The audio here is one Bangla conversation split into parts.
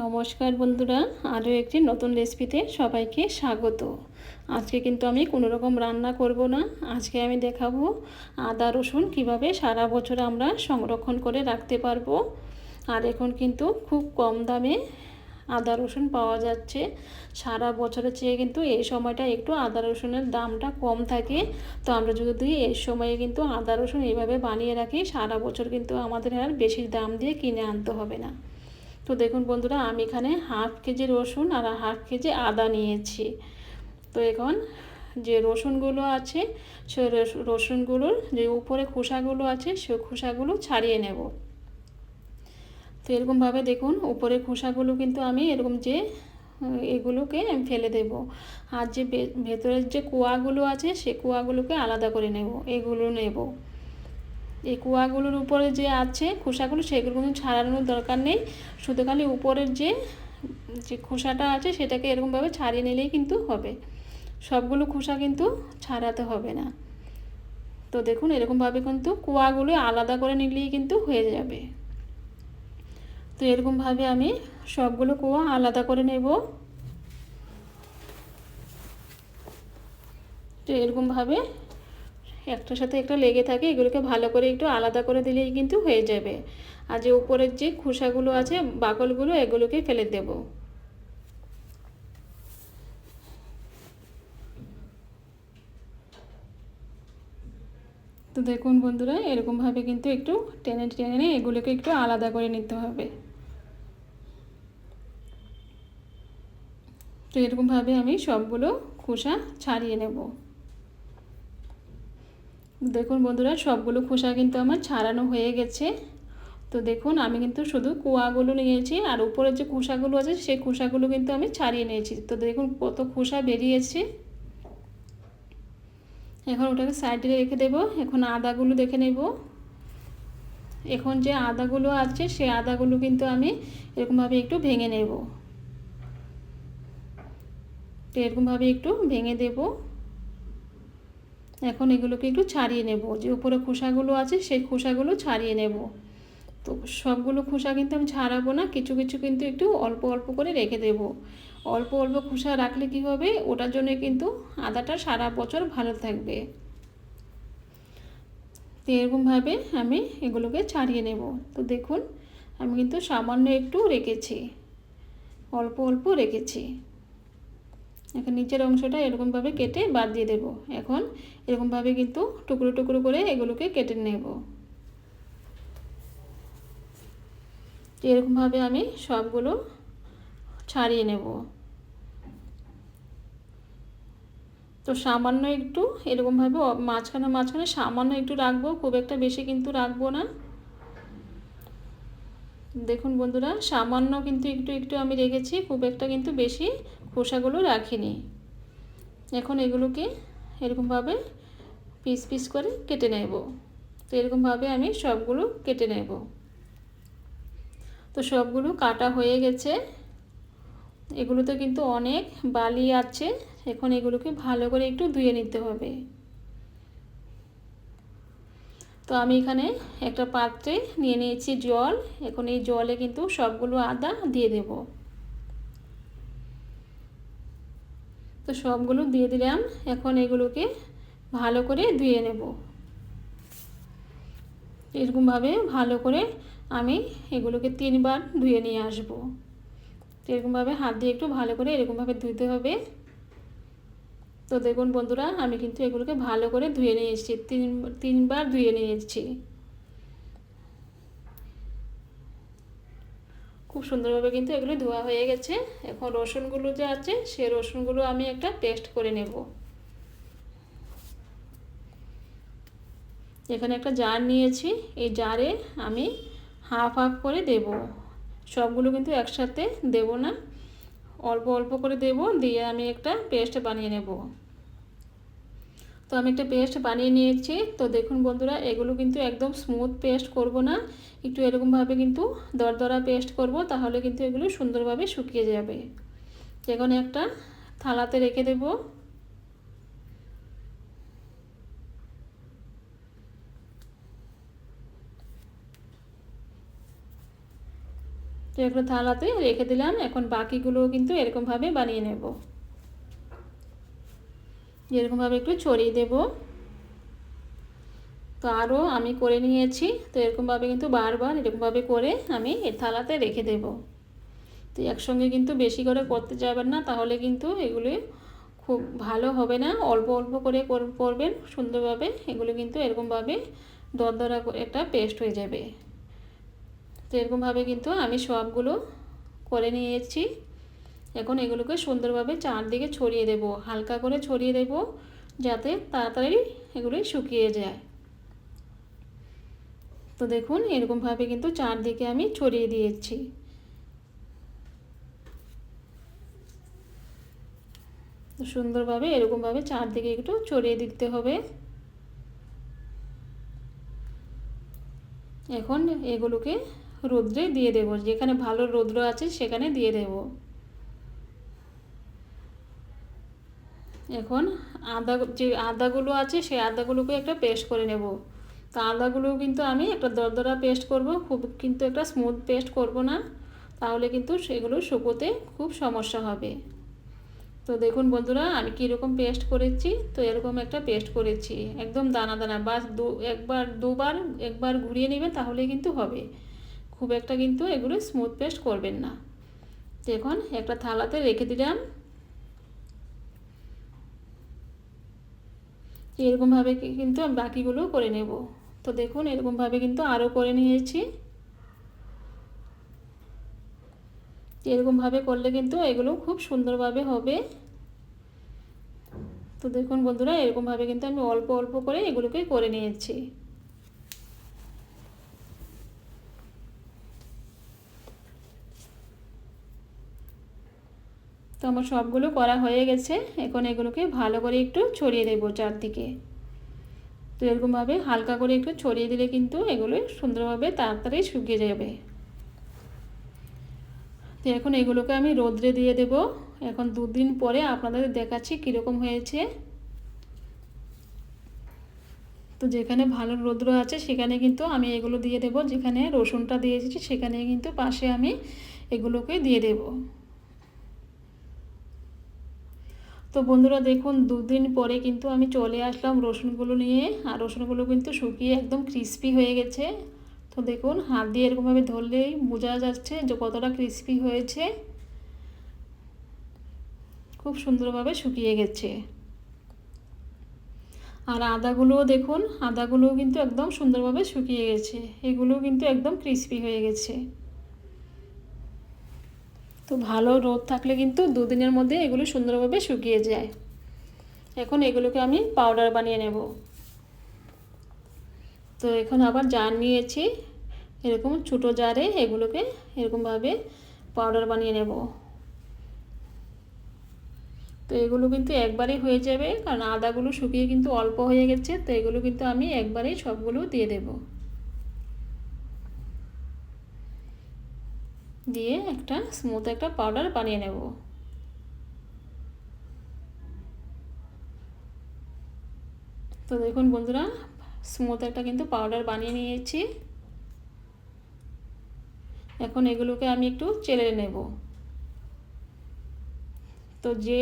নমস্কার বন্ধুরা, আরও একটি নতুন রেসিপিতে সবাইকে স্বাগত। আজকে কিন্তু আমি কোনো রকম রান্না করব না, আজকে আমি দেখাবো আদা, রসুন কীভাবে সারা বছর আমরা সংরক্ষণ করে রাখতে পারব। আর এখন কিন্তু খুব কম দামে আদা, রসুন পাওয়া যাচ্ছে। সারা বছরের চেয়ে কিন্তু এই সময়টা একটু আদা, রসুনের দামটা কম থাকে। তো আমরা যদি এই সময়ে কিন্তু আদা, রসুন এইভাবে বানিয়ে রাখি, সারা বছর কিন্তু আমাদের আর বেশি দাম দিয়ে কিনে আনতে হবে না। তো দেখুন বন্ধুরা, আমি এখানে হাফ কেজি রসুন আর হাফ কেজি আদা নিয়েছি। তো এখন যে রসুনগুলো আছে, সে রসুনগুলোর যে উপরে খোসাগুলো আছে, সে খোসাগুলো ছাড়িয়ে নেব। তো এরকমভাবে দেখুন, উপরে খোসাগুলো কিন্তু আমি এরকম যে, এগুলোকে আমি ফেলে দেব। আর যে ভেতরের যে কুয়াগুলো আছে, সে কুয়াগুলোকে আলাদা করে নেব, এগুলো নেব। এই কুয়াগুলোর উপরে যে আছে খোসাগুলো, সেগুলো কিন্তু ছাড়ানোর দরকার নেই। শুধু খালি উপরের যে যে খোসাটা আছে, সেটাকে এরকমভাবে ছাড়িয়ে নিলেই কিন্তু হবে। সবগুলো খোসা কিন্তু ছাড়াতে হবে না। তো দেখুন, এরকমভাবে কিন্তু কুয়াগুলো আলাদা করে নিলেই কিন্তু হয়ে যাবে। তো এরকমভাবে আমি সবগুলো কুয়া আলাদা করে নেব। তো এরকমভাবে একটার সাথে একটা লেগে থাকে, এগুলোকে ভালো করে একটু আলাদা করে দিলেই কিন্তু হয়ে যাবে। আর যে উপরের যে খোসাগুলো আছে, বাকলগুলো, এগুলোকে ফেলে দেব। তো দেখুন বন্ধুরা, এরকমভাবে কিন্তু একটু টেনে টেনে এগুলোকে একটু আলাদা করে নিতে হবে। তো এরকমভাবে আমি সবগুলো খোসা ছাড়িয়ে নেব। দেখুন বন্ধুরা, সবগুলো খোসা কিন্তু আমার ছাড়ানো হয়ে গেছে। তো দেখুন, আমি কিন্তু শুধু কুয়াগুলো নিয়েছি, আর উপরের যে খোসাগুলো আছে, সেই খোসাগুলো কিন্তু আমি ছাড়িয়ে নিয়েছি। তো দেখুন কত খোসা বেরিয়েছে। এখন ওটাকে সাইডে রেখে দেব। এখন আদাগুলো দেখে নেব। এখন যে আদাগুলো আছে, সেই আদাগুলো কিন্তু আমি এরকমভাবে একটু ভেঙে নেব। তো এরকমভাবে একটু ভেঙে দেবো। এখন এগুলোকে একটু ছাড়িয়ে নেব। যে উপরে খোসাগুলো আছে, সেই খোসাগুলো ছাড়িয়ে নেব। তো সবগুলো খোসা কিন্তু আমি ছাড়াবো না, কিছু কিছু কিন্তু একটু অল্প অল্প করে রেখে দেব। অল্প অল্প খোসা রাখলে কি হবে? ওটার জন্য কিন্তু আদাটা সারা বছর ভালো থাকবে। তো এরকমভাবে আমি এগুলোকে ছাড়িয়ে নেব। তো দেখুন, আমি কিন্তু সামান্য একটু রেখেছি। অল্প অল্প রেখেছি। এখন নিচের অংশটা এরকমভাবে কেটে বাদ দিয়ে দেব। এখন এরকমভাবে কিন্তু টুকরো টুকরো করে এগুলোকে কেটে নেব। এরকমভাবে আমি সবগুলো ছাড়িয়ে নেব। তো সামান্য একটু এরকমভাবে মাঝখানে মাঝখানে সামান্য একটু রাখব, খুব একটা বেশি কিন্তু রাখব না। দেখুন বন্ধুরা, সামান্য কিন্তু একটু একটু আমি রেখেছি, খুব একটা কিন্তু বেশি খোসাগুলো রাখিনি। এখন এগুলোকে এরকমভাবে পিস পিস করে কেটে নেব। তো এরকমভাবে আমি সবগুলো কেটে নেব। তো সবগুলো কাটা হয়ে গেছে। এগুলোতে কিন্তু অনেক বালি আছে। এখন এগুলোকে ভালো করে একটু ধুয়ে নিতে হবে। তো আমি এখানে একটা পাত্রে নিয়ে নিয়েছি জল। এখন এই জলে কিন্তু সবগুলো আদা দিয়ে দেব। তো সবগুলো দিয়ে দিলাম। এখন এগুলোকে ভালো করে ধুয়ে নেব। এরকমভাবে ভালো করে আমি এগুলোকে তিনবার ধুয়ে নিয়ে আসব। এরকমভাবে হাত দিয়ে একটু ভালো করে এরকমভাবে ধুতে হবে। তো দেখুন বন্ধুরা, আমি কিন্তু এগুলোকে ভালো করে ধুয়ে নিয়ে এসেছি। তিন, তিনবার ধুয়ে নিয়ে এসেছি। খুব সুন্দরভাবে কিন্তু এগুলো ধোয়া হয়ে গেছে। এখন রসুনগুলো যে আছে, সে রসুনগুলো আমি একটা পেস্ট করে নেব। এখানে একটা জার নিয়েছি। এই জারে আমি হাফ হাফ করে দেব। সবগুলো কিন্তু একসাথে দেব না। অল্প অল্প করে দেব, দিয়ে আমি একটা পেস্ট বানিয়ে নেব। তো আমি একটা পেস্ট বানিয়ে নিয়েছি। তো দেখুন বন্ধুরা, এগুলো কিন্তু একদম স্মুথ পেস্ট করব না। একটু এরকমভাবে কিন্তু দরদরা পেস্ট করব, তাহলে কিন্তু এগুলো সুন্দরভাবে শুকিয়ে যাবে। এখন একটা থালাতে রেখে দেব। একটা থালাতে রেখে দিলাম, এখন বাকিগুলোও কিন্তু এরকমভাবে বানিয়ে নেব। এরকমভাবে একটু ছড়িয়ে দেব। তো আরও আমি করে নিয়েছি, তো এরকমভাবে কিন্তু বারবার এরকমভাবে করে আমি এ থালাতে রেখে দেব। তো একসঙ্গে কিন্তু বেশি করে করতে যাবেন না, তাহলে কিন্তু এগুলি খুব ভালো হবে না। অল্প অল্প করে করবেন, সুন্দরভাবে এগুলো কিন্তু এরকমভাবে দরদরা একটা পেস্ট হয়ে যাবে। তো এরকমভাবে কিন্তু আমি সবগুলো করে নিয়েছি। এখন এগুলোকে সুন্দরভাবে চারদিকে ছড়িয়ে দেব, হালকা করে ছড়িয়ে দেব, যাতে তাড়াতাড়ি এগুলো শুকিয়ে যায়। তো দেখুন, এরকমভাবে কিন্তু চারদিকে আমি ছড়িয়ে দিয়েছি। সুন্দরভাবে, এরকমভাবে চারদিকে একটু ছড়িয়ে দিতে হবে। এখন এগুলোকে রোদ্রে দিয়ে দেব, যেখানে ভালো রৌদ্র আছে সেখানে দিয়ে দেব। এখন আদা, যে আদাগুলো আছে সেই আদাগুলোকে একটা পেস্ট করে নেব। তো আদাগুলো কিন্তু আমি একটা দরদরা পেস্ট করব, খুব কিন্তু একটা স্মুথ পেস্ট করব না। তাহলে কিন্তু সেগুলো শুকোতে খুব সমস্যা হবে। তো দেখুন বন্ধুরা, আমি কীরকম পেস্ট করেছি, তো এরকম একটা পেস্ট করেছি। একদম দানা দানা বাস দু, একবার দুবার, একবার ঘুরিয়ে নেবেন তাহলে কিন্তু হবে। খুব একটা কিন্তু এগুলো স্মুথ পেস্ট করবেন না। এখন একটা থালাতে রেখে দিলাম। এরকমভাবে কিন্তু আমি বাকিগুলো করে নেব। তো দেখুন, এরকমভাবে কিন্তু আরও করে নিয়েছি। এরকমভাবে করলে কিন্তু এগুলো খুব সুন্দরভাবে হবে। তো দেখুন বন্ধুরা, এরকমভাবে কিন্তু আমি অল্প অল্প করে এগুলোকে করে নিয়েছি। তো আমার সবগুলো করা হয়ে গেছে। এখন এগুলোকে ভালো করে একটু ছড়িয়ে দেবো চারদিকে। তো এরকমভাবে হালকা করে একটু ছড়িয়ে দিলে কিন্তু এগুলো সুন্দরভাবে তাড়াতাড়ি শুকিয়ে যাবে। তো এখন এগুলোকে আমি রোদ্রে দিয়ে দেব। এখন দুদিন পরে আপনাদের দেখাচ্ছি কীরকম হয়েছে। তো যেখানে ভালো রৌদ্র আছে সেখানে কিন্তু আমি এগুলো দিয়ে দেব। যেখানে রসুনটা দিয়েছি সেখানে কিন্তু পাশে আমি এগুলোকে দিয়ে দেব। তো বন্ধুরা দেখুন, দুদিন পরে কিন্তু আমি চলে আসলাম রসুনগুলো নিয়ে। আর রসুনগুলো কিন্তু শুকিয়ে একদম ক্রিস্পি হয়ে গেছে। তো দেখুন, হাত দিয়ে এরকমভাবে ধরলেই বোঝা যাচ্ছে যে কতটা ক্রিস্পি হয়েছে। খুব সুন্দরভাবে শুকিয়ে গেছে। আর আদাগুলোও দেখুন, আদাগুলোও কিন্তু একদম সুন্দরভাবে শুকিয়ে গেছে। এগুলোও কিন্তু একদম ক্রিস্পি হয়ে গেছে। তো ভালো রোদ থাকলে কিন্তু দুদিনের মধ্যে এগুলো সুন্দরভাবে শুকিয়ে যায়। এখন এগুলোকে আমি পাউডার বানিয়ে নেব। তো এখন আবার জার নিয়েছি, এরকম ছোটো জারে এগুলোকে এরকমভাবে পাউডার বানিয়ে নেব। তো এগুলো কিন্তু একবারেই হয়ে যাবে, কারণ আদাগুলো শুকিয়ে কিন্তু অল্প হয়ে গেছে, তো এগুলো কিন্তু আমি একবারেই সবগুলো দিয়ে দেব। দিয়ে একটা স্মুথ একটা পাউডার বানিয়ে নেব। তো দেখুন বন্ধুরা স্মুথ একটা কিন্তু পাউডার বানিয়ে নিয়েছি। এখন এগুলোকে আমি একটু চেলে নেব। তো যে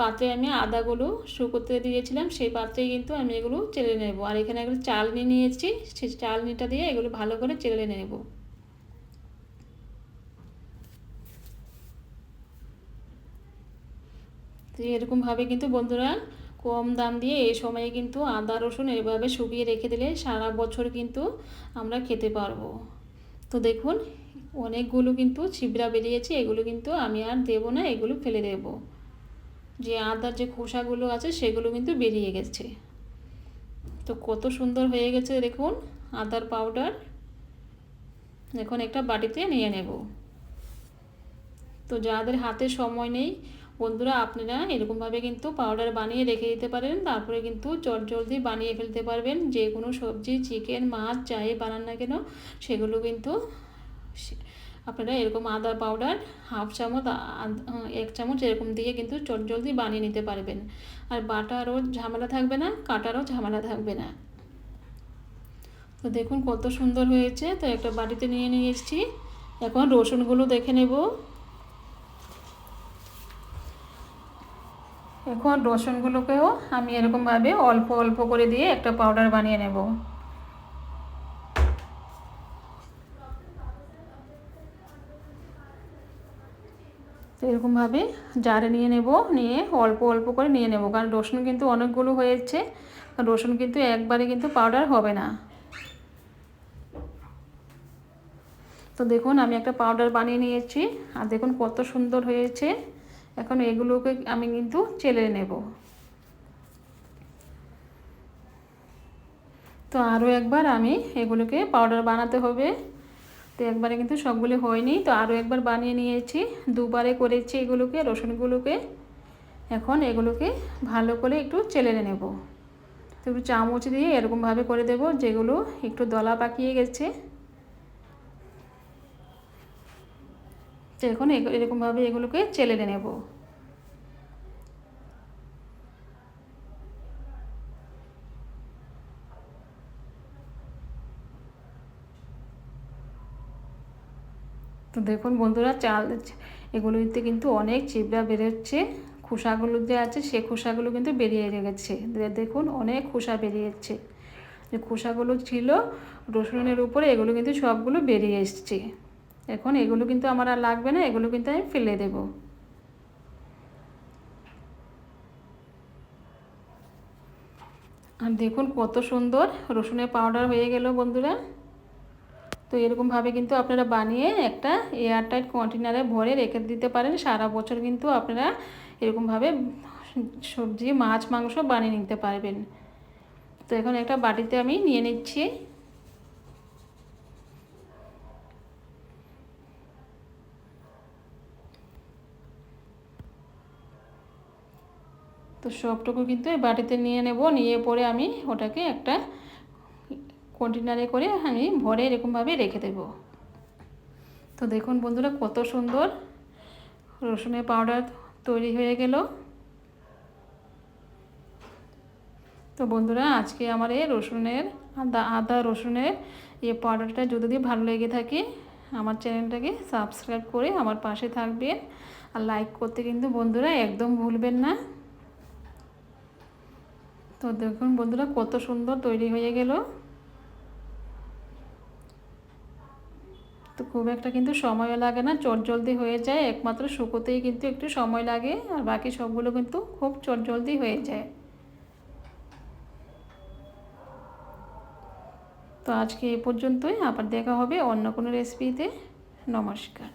পাত্রে আমি আদাগুলো শুকোতে দিয়েছিলাম, সেই পাত্রে কিন্তু আমি এগুলো চেলে নেব। আর এখানে এগুলো চালনি নিয়েছি, সেই চালনিটা দিয়ে এগুলো ভালো করে চেলে নেব। এরকমভাবে কিন্তু বন্ধুরা কম দাম দিয়ে এই সময়ে কিন্তু আদা, রসুন এভাবে শুকিয়ে রেখে দিলে সারা বছর কিন্তু আমরা খেতে পারব। তো দেখুন, অনেকগুলো কিন্তু ছিবড়া বেরিয়েছে, এগুলো কিন্তু আমি আর দেবো না, এগুলো ফেলে দেব। যে আদার যে খোসাগুলো আছে, সেগুলো কিন্তু বেরিয়ে গেছে। তো কত সুন্দর হয়ে গেছে দেখুন আদার পাউডার। এখন একটা বাটিতে নিয়ে নেব। তো যাদের হাতে সময় নেই বন্ধুরা, আপনারা এরকমভাবে কিন্তু পাউডার বানিয়ে রেখে দিতে পারেন, তারপরে কিন্তু চট জলদি বানিয়ে ফেলতে পারবেন। যে কোনো সবজি চিকেন মাছ চাই বানান না কেন, সেগুলো কিন্তু আপনারা এরকম আদা পাউডার হাফ চামচ এক চামচ এরকম দিয়ে কিন্তু চট জলদি বানিয়ে নিতে পারবেন। আর বাটারও ঝামেলা থাকবে না, কাটারও ঝামেলা থাকবে না। তো দেখুন কত সুন্দর হয়েছে, তো একটা বাটিতে নিয়ে নিয়ে এসেছি। এখন রসুনগুলো দেখে নেব। এখন রসুনগুলোকেও আমি এরকমভাবে অল্প অল্প করে দিয়ে একটা পাউডার বানিয়ে নেব। তো এরকমভাবে জারে নিয়ে নেব, নিয়ে অল্প অল্প করে নিয়ে নেব, কারণ রসুন কিন্তু অনেকগুলো হয়েছে রসুন কিন্তু একবারে কিন্তু পাউডার হবে না। তো দেখুন আমি একটা পাউডার বানিয়ে নিয়েছি, আর দেখুন কত সুন্দর হয়েছে। এখন এগুলোকে আমি কিন্তু চেলে নেব। তো আরও একবার আমি এগুলোকে পাউডার বানাতে হবে। তো একবারে কিন্তু সবগুলো হয়নি। তো আরও একবার বানিয়ে নিয়েছি। দুবারে করেছি এগুলোকে, রসুনগুলোকে। এখন এগুলোকে ভালো করে একটু চেলে নেব। তো একটু চামচ দিয়ে এরকমভাবে করে দেব, যেগুলো একটু দলা পাকিয়ে গেছে। তো এখন এরকমভাবে এগুলোকে চেলে নেব। তো দেখুন বন্ধুরা, চাল এগুলোতে কিন্তু অনেক চিবড়া বেরোচ্ছে, খোসাগুলো যে আছে সে খোসাগুলো কিন্তু বেরিয়ে গেছে। দেখুন অনেক খোসা বেরিয়েছে। যে খোসাগুলো ছিল রসুনের উপরে, এগুলো কিন্তু সবগুলো বেরিয়ে এসছে। এখন এগুলো কিন্তু আমার আর লাগবে না, এগুলো কিন্তু আমি ফেলে দেব। আর দেখুন কত সুন্দর রসুনের পাউডার হয়ে গেল বন্ধুরা। তো এরকমভাবে কিন্তু আপনারা বানিয়ে একটা এয়ারটাইট কন্টেনারে ভরে রেখে দিতে পারেন। সারা বছর কিন্তু আপনারা এরকমভাবে সবজি, মাছ, মাংস বানিয়ে নিতে পারবেন। তো এখন একটা বাটিতে আমি নিয়ে নিচ্ছি। তো সবটুকু কিন্তু বাটিতে নিয়ে নেব। নিয়ে পরে আমি ওটাকে একটা কন্টেনারে করে আমি ভরে এরকমভাবে রেখে দেব। তো দেখুন বন্ধুরা কত সুন্দর রসুনের পাউডার তৈরি হয়ে গেল। তো বন্ধুরা আজকে আমার এই রসুনের, আদা আদা রসুনের এই পাউডারটা যদি ভালো লেগে থাকে, আমার চ্যানেলটাকে সাবস্ক্রাইব করে আমার পাশে থাকবেন। আর লাইক করতে কিন্তু বন্ধুরা একদম ভুলবেন না। তো দেখুন বন্ধুরা, কত সুন্দর তৈরি হয়ে গেল। তো খুব একটা কিন্তু সময়ও লাগে না জলদি হয়ে যায়। একমাত্র শুকোতেই কিন্তু একটু সময় লাগে, আর বাকি সবগুলো কিন্তু খুব জলদি হয়ে যায়। তো আজকে এ পর্যন্তই, আবার দেখা হবে অন্য কোনো রেসিপিতে নমস্কার।